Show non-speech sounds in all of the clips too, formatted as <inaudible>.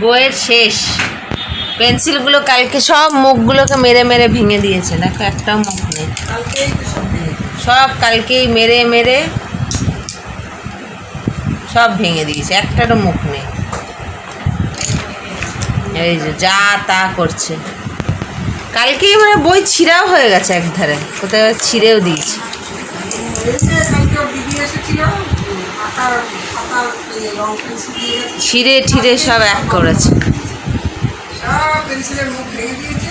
বইয়ের শেষ। পেন্সিলগুলো কালকে সব মুখগুলোকে মেরে মেরে ভেঙে দিয়েছে। দেখো, একটাও মুখ নেই। সব কালকেই মেরে মেরে সব ভেঙে দিয়েছে। একটারও মুখ নেই। এই যে, যা তা করছে। কালকেই মানে বই ছিঁড়াও হয়ে গেছে একধারে। কোথায় ছিঁড়েও দিয়েছে। ছিঁড়ে ঠিড়ে সব এক করেছে।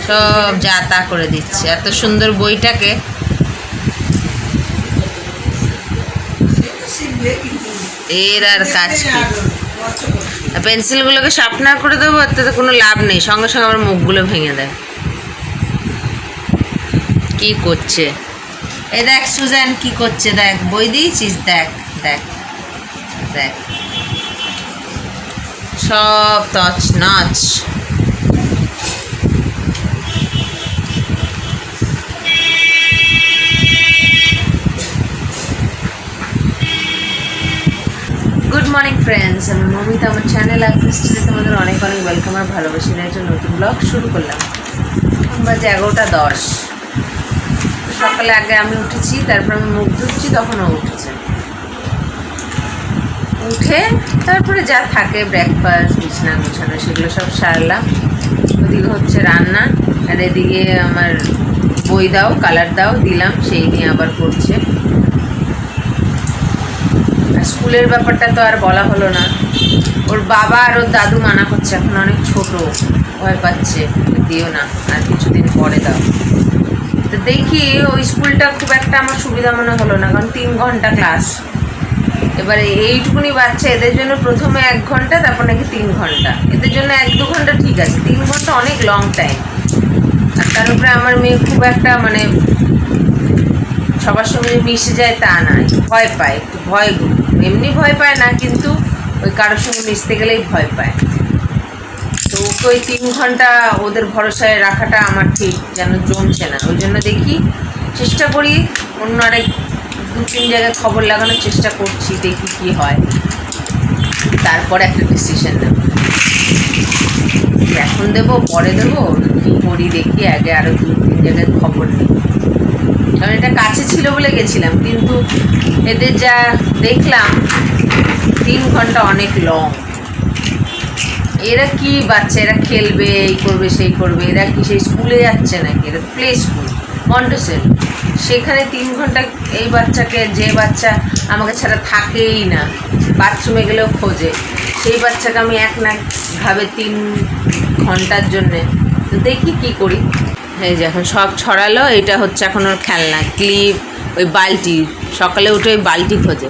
সব যা তা করে দিচ্ছে। এত সুন্দর বইটাকে এর আর কাজ পেন্সিলগুলোকে শার্পনার করে দেবো তাতে কোনো লাভ নেই। সঙ্গে সঙ্গে আমার মুখগুলো ভেঙে দেয়। কি করছে? এ দেখ সুজান, কি করছে? দেখ, বই দিয়েছিস? দেখ দেখ। দেখ সব তছ নচ গুড মর্নিং ফ্রেন্ডস আমি মমিতা, আমার চ্যানেল ক্রিস্টিনে তোমাদের অনেক অনেক ওয়েলকাম আর ভালোবাসি একটা নতুন ব্লগ শুরু করলাম। এখন বাজে এগারোটা দশ। সকালে আগে আমি উঠেছি, তারপর আমি মুখ ধুচ্ছি, তখন ও উঠেছে। উঠে তারপরে যা থাকে ব্রেকফাস্ট বিছনা গোছানো, সেগুলো সব সারলাম। ওদিকে হচ্ছে রান্না, আর এদিকে আমার বই দাও কালার দাও, দিলাম, সেই নিয়ে আবার করছে। স্কুলের ব্যাপারটা তো আর বলা হলো না। ওর বাবা আর ওর দাদু মানা করছে এখন অনেক ছোট, ভয় পাচ্ছে, দিও না, আর কিছুদিন পরে দাও। তো দেখি, ওই স্কুলটা খুব একটা আমার সুবিধা মনে হলো না, কারণ তিন ঘণ্টা ক্লাস এবারে এইটুকুনি বাচ্চা, এদের জন্য প্রথমে এক ঘণ্টা, তারপর নাকি তিন ঘণ্টা। এদের জন্য এক দু ঘণ্টা ঠিক আছে, তিন ঘণ্টা অনেক লং টাইম আর তার উপরে আমার মেয়ে খুব একটা মানে সবার সঙ্গে মিশে যায় তা না ভয় পায়, একটু ভয় এমনি ভয় পায় না, কিন্তু ওই কারোর সঙ্গে মিশতে গেলেই ভয় পায়। তো ওকে ওই তিন ঘণ্টা ওদের ভরসায় রাখাটা আমার ঠিক, যেন জমছে না। ওই জন্য দেখি, চেষ্টা করি অন্য আরেক দু তিন জায়গায় খবর লাগানোর চেষ্টা করছি, দেখি কি হয়। তারপর একটা ডিসিশন নেব। এখন দেবো, পরে দেবো, কী করি দেখি, আগে আরও দু তিন জায়গায় খবর নিই কারণ এটা কাছে ছিল বলে গেছিলাম, কিন্তু এদের যা দেখলাম, তিন ঘণ্টা অনেক লং এরা কি বাচ্চা, এরা খেলবে, এই করবে, সেই করবে, এরা কি সেই স্কুলে যাচ্ছে নাকি? এরা প্লে স্কুল মন্টেসের। সেখানে তিন ঘণ্টা এই বাচ্চাকে, যে বাচ্চা আমাকে ছাড়া থাকেই না, বাথরুমে গেলেও খোঁজে। সেই বাচ্চাকে আমি এক না ভাবে তিন ঘণ্টার জন্যে দেখি কি করি। এই যে এখন সব ছড়ালো, এটা হচ্ছে এখন ওর খেলনা, ক্লিপ, ওই বালতি। সকালে উঠে ওই বালতি খোঁজে।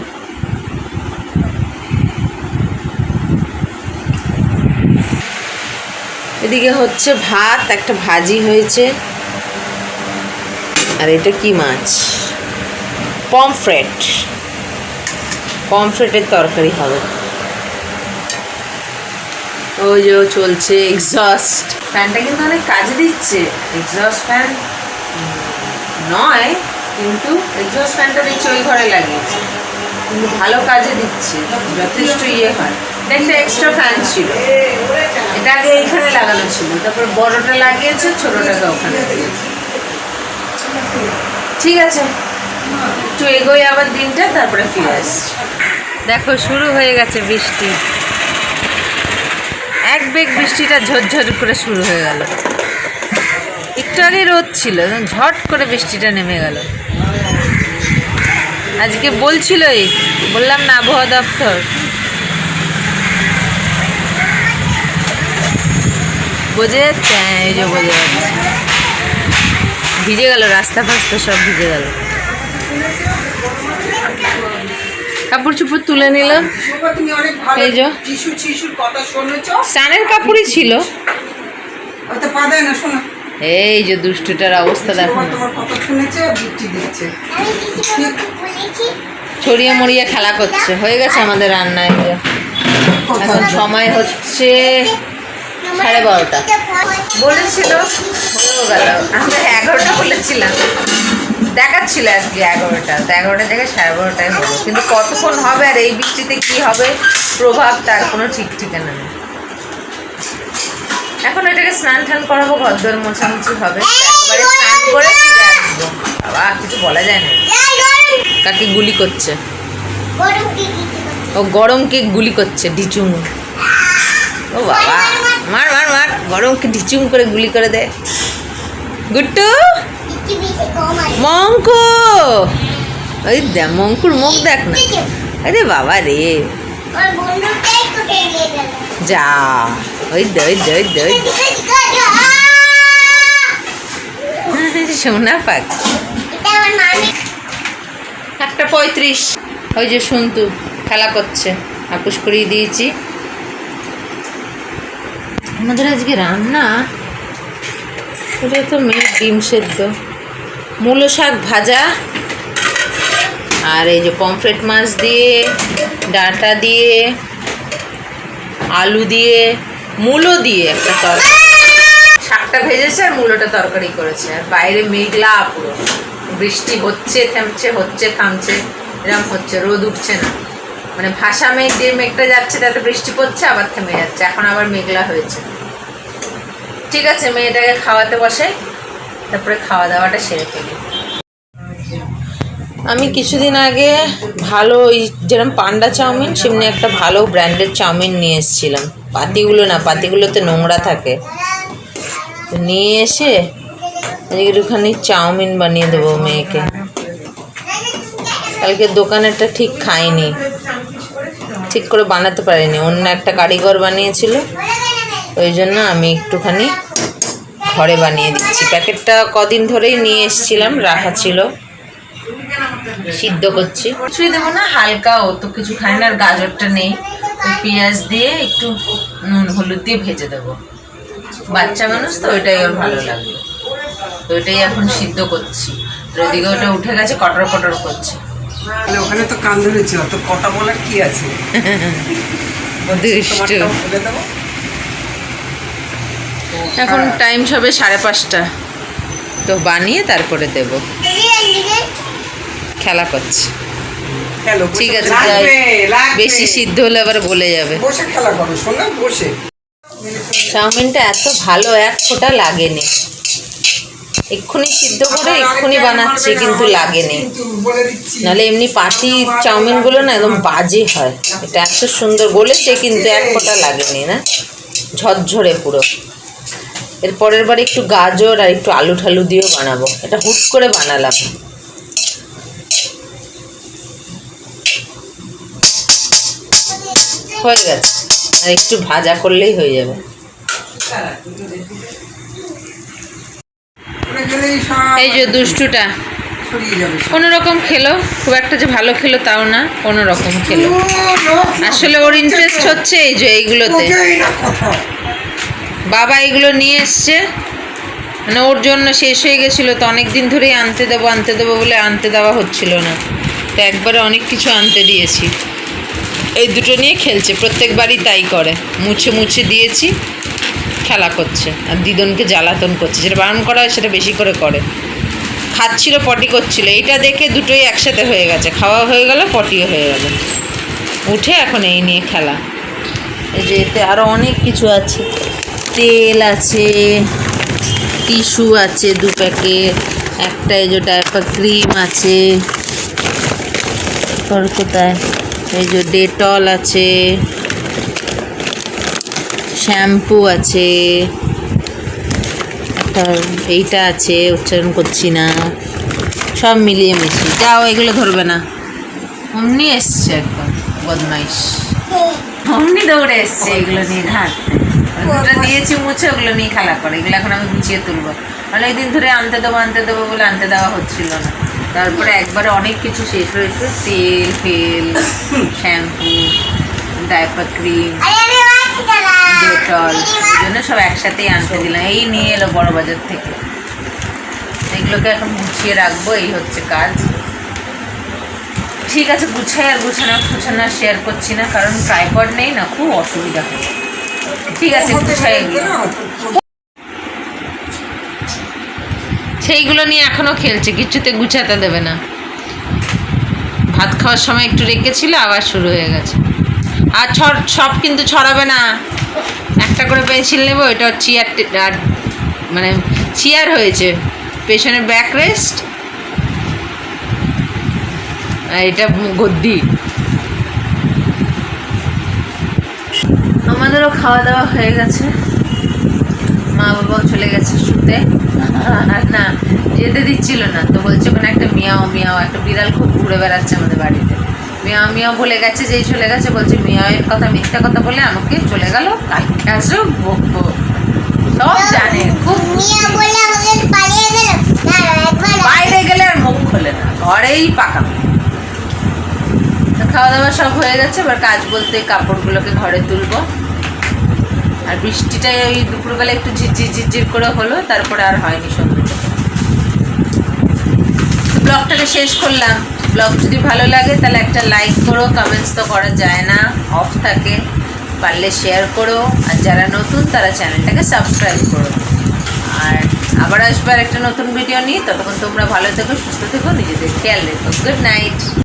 এদিকে হচ্ছে ভাত, একটা ভাজি হয়েছে। আর এটা কি মাছ? পমফ্রেট। পমফ্রেটের তরকারি হবে। ওই যে চলছে এক্সস্ট ফ্যানটা কিন্তু অনেক কাজে দিচ্ছে। এক্সস্ট ফ্যান নয়, কিন্তু এক্সস্ট ফ্যানটা দেখছি ওই ঘরে লাগিয়েছে। কিন্তু ভালো কাজে দিচ্ছে, যথেষ্ট ইয়ে হয়। এটা একটা এক্সট্রা ফ্যান ছিল। এটা আগে এইখানে লাগানো ছিল। তারপর বড়টা লাগিয়েছে, ছোটোটাকে ওখানে ঠিক আছে। একটু এগোই আবার দিনটা, তারপরে ফিরে আসছি। দেখো, শুরু হয়ে গেছে বৃষ্টি। এক বেগ বৃষ্টিটা ঝরঝর করে শুরু হয়ে গেল। একটু আগে রোদ ছিল ঝট করে বৃষ্টিটা নেমে গেল। আজকে বলছিলই, বললাম না আবহাওয়া দপ্তর। বোঝা যাচ্ছে হ্যাঁ এই যে বোঝা যাচ্ছে। ভিজে গেল রাস্তা ফাস্তা সব ভিজে গেল। কাপড় চুপড় তুলে ভালো এই যে। স্নানের কাপড়ই ছিল। এই যে দুষ্টুটার অবস্থা দেখো। ছড়িয়ে মরিয়ে খেলা করছে। হয়ে গেছে আমাদের রান্না যে। এখন সময় হচ্ছে। সাড়ে বারোটা। বলেছিল হয়েও গেল আমরা এগারোটা বলেছিলাম। দেখাচ্ছিল আর কি এগারোটা। তো এগারোটা জায়গায় সাড়ে বারোটায় হলো কিন্তু কতক্ষণ হবে আর এই বৃষ্টিতে কি হবে প্রভাব তার কোনো ঠিক ঠিকানা নেই। এখন এটাকে স্নান টান করাবো ঘরদোর মোছামুছি হবে। একবারে স্নান করে ফিরে আসব। বাবা কিছু বলা যায় না। কাকে গুলি করছে। ও গরমকে গুলি করছে ডিচুম। ও বাবা। মার মার মার। গরমকে ডিচুম করে গুলি করে দে। গুট্টু। মঙ্কু। ওই দেখ, মঙ্কুর মুখ দেখ না। আরে বাবা রে। যা। ওই দে ওই দে ওই দে দে। সোনা পাক একটা পঁয়ত্রিশ। ওই যে শুনতু খেলা করছে। আপুস করিয়ে দিয়েছি। আমাদের আজকে রান্না? এটা তো মেয়ে ডিম সেদ্ধ। মূলো শাক ভাজা। আর এই যে পমফ্রেট মাছ দিয়ে, ডাঁটা দিয়ে, আলু দিয়ে, মূলো দিয়ে একটা তরকারি। শাকটা ভেজেছে আর মূলোটা তরকারি করেছে। আর বাইরে মেঘলা পুরো বৃষ্টি হচ্ছে, থামছে হচ্ছে, থামছে। এরকম হচ্ছে, রোদ উঠছে না। মানে ভাষা মেঘ দিয়ে মেঘটা যাচ্ছে, তাতে বৃষ্টি পড়ছে, আবার থেমে যাচ্ছে। এখন আবার মেঘলা হয়েছে। ঠিক আছে, মেয়েটাকে খাওয়াতে বসে, তারপরে খাওয়া দাওয়াটা সেরে ফেলি। আমি কিছুদিন আগে ভালো ওই যেরকম পান্ডা চাউমিন, সেমনি একটা ভালো ব্র্যান্ডের চাউমিন নিয়ে এসেছিলাম। পাতিগুলো না, পাতিগুলোতে নোংরা থাকে। নিয়ে এসে একটুখানি চাউমিন বানিয়ে দেবো মেয়েকে। কালকে দোকানেরটা ঠিক খাইনি। ঠিক করে বানাতে পারিনি, অন্য একটা কারিগর বানিয়েছিল। ওই জন্য আমি একটুখানি ঘরে বানিয়ে দিচ্ছি। প্যাকেটটা কদিন ধরেই নিয়ে এসেছিলাম রাখা ছিল। সিদ্ধ করছি। কিছুই দেবো না হালকা ও তো কিছু খাই না, আর গাজরটা নেই। পেঁয়াজ দিয়ে একটু নুন, হলুদ দিয়ে ভেজে দেবো। বাচ্চা মানুষ তো, ওইটাই ওর ভালো লাগবে। তো ওইটাই এখন সিদ্ধ করছি। আর ওটা উঠে গেছে, কটর কটর করছে। ওখানে তো কান ধরেছে অত কটা বলার কি আছে? <laughs> বলে এখন টাইম সবে সাড়ে পাঁচটা। তো বানিয়ে তারপরে দেব। খেলা করছে। ঠিক আছে। বেশি সিদ্ধ হলে আবার গলে যাবে। বসে খেলা করো বসে। চাউমিনটা এত ভালো এক ফোঁটা লাগেনি। এক্ষুনি সিদ্ধ করে এক্ষুনি বানাচ্ছি, কিন্তু লাগেনি। নাহলে এমনি পাটি চাউমিনগুলো না একদম বাজে হয়। এটা এত সুন্দর গলেছে, কিন্তু এক ফোঁটা লাগেনি না। ঝরঝরে পুরো। এর পরের বার একটু গাজর আর একটু আলু ঠালু দিয়েও বানাবো। এটা হুট করে বানালাম। হয়ে গেছে। আর একটু ভাজা করলেই হয়ে যাবে। গেলেই এই যে দুষ্টুটা। ছড়িয়ে যাবে সব। কোনো রকম খেলো খুব একটা যে ভালো খেলো তাও না কোনো রকম খেলো আসলে ওর ইন্টারেস্ট হচ্ছে এই যে এইগুলোতে। বাবা এগুলো নিয়ে এসছে। মানে ওর জন্য শেষ হয়ে গেছিল তো অনেক দিন ধরেই আনতে দেবো আনতে দেবো বলে আনতে দেওয়া হচ্ছিল না। তো একবারে অনেক কিছু আনতে দিয়েছি। এই দুটো নিয়ে খেলছে প্রত্যেকবারই তাই করে। মুছে মুছে দিয়েছি। খেলা করছে আর দিদনকে জ্বালাতন করছে। যেটা বারণ করা হয় সেটা বেশি করে করে। খাচ্ছিল, পটি করছিল। এইটা দেখে দুটোই একসাথে হয়ে গেছে। খাওয়া হয়ে গেল, পটিও হয়ে গেল। উঠে এখন এই নিয়ে খেলা। এই যে এতে আরও অনেক কিছু আছে। তেল আছে, টিস্যু আছে দু প্যাকেট, একটা এই যে ডাইপার ক্রিম আছে। কোথায়? এই যে ডেটল আছে। শ্যাম্পু আছে একটা এইটা আছে উচ্চারণ করছি না সব মিলিয়ে মিশিয়ে। যাও এগুলো ধরবে না। অমনি এসছে একদম বদমাইশ। অমনি দৌড়ে এসছে এগুলো নিয়ে। ঘাটতে দুটো দিয়েছি মুছে ওগুলো নিয়ে খেলা করে। এগুলো এখন আমি গুছিয়ে তুলবো। অনেকদিন ধরে আনতে দেবো আনতে দেবো বলে আনতে দেওয়া হচ্ছিল না। তারপরে একবারে অনেক কিছু শেষ হয়েছে। তেল ফেল <coughs> শ্যাম্পু ডাইপার ক্রিম। এই জন্য সব একসাথেই আনতে দিলাম। এই নিয়ে এলো বড় বাজার থেকে। এগুলোকে এখন গুছিয়ে রাখব এই হচ্ছে কাজ। ঠিক আছে গুছাই আর গুছানো গুছানো শেয়ার করছি না কারণ ট্রাইপড নেই না খুব অসুবিধা হয়। ঠিক আছে গুছাই সেইগুলো নিয়ে এখনও খেলছে কিছুতে গুছাতে দেবে না। ভাত খাওয়ার সময় একটু রেখেছিল আবার শুরু হয়ে গেছে। আর সব কিন্তু ছড়াবে না। একটা করে পেন্সিল নেব, এটা চেয়ার আর মানে চেয়ার হয়েছে। পেছনে ব্যাক রেস্ট আর এটা গদ্দি। আমাদেরও খাওয়া দাওয়া হয়ে গেছে। মা বাবাও চলে গেছে শুতে। আর না, যেতে দিচ্ছিল না, তো বলছে ওখানে একটা মিয়াও মিয়াও, একটা বিড়াল খুব ঘুরে বেড়াচ্ছে আমাদের বাড়িতে। মিয়াও মিয়াও বলে গেছে যেই চলে গেছে বলছে মিয়াওয়ের কথা মিথ্যা কথা বলে আমাকে চলে গেল কালকে আসো বকবো সব জানে। খুব মিয়া বলে আমাদের পালিয়ে গেল। না একবার বাইরে গেলে আর মুখ খোলে না ঘরেই পাকা। খাওয়া দাওয়া সব হয়ে গেছে এবার কাজ বলতে কাপড়গুলোকে ঘরে তুলবো। আর বৃষ্টিটা ওই দুপুরবেলা একটু ঝিরঝির ঝিরঝির করে হলো তারপরে আর হয়নি সন্ধ্যে ব্লগটাকে শেষ করলাম। ব্লগ যদি ভালো লাগে, তাহলে একটা লাইক করো কমেন্টস তো করা যায় না। অফ থাকে। পারলে শেয়ার করো। আর যারা নতুন, তারা চ্যানেলটাকে সাবস্ক্রাইব করো। আর আবার আসবার একটা নতুন ভিডিও নিয়ে, ততক্ষণ তোমরা ভালো থেকো, সুস্থ থেকো, নিজেদের খেয়াল রেখো। Good night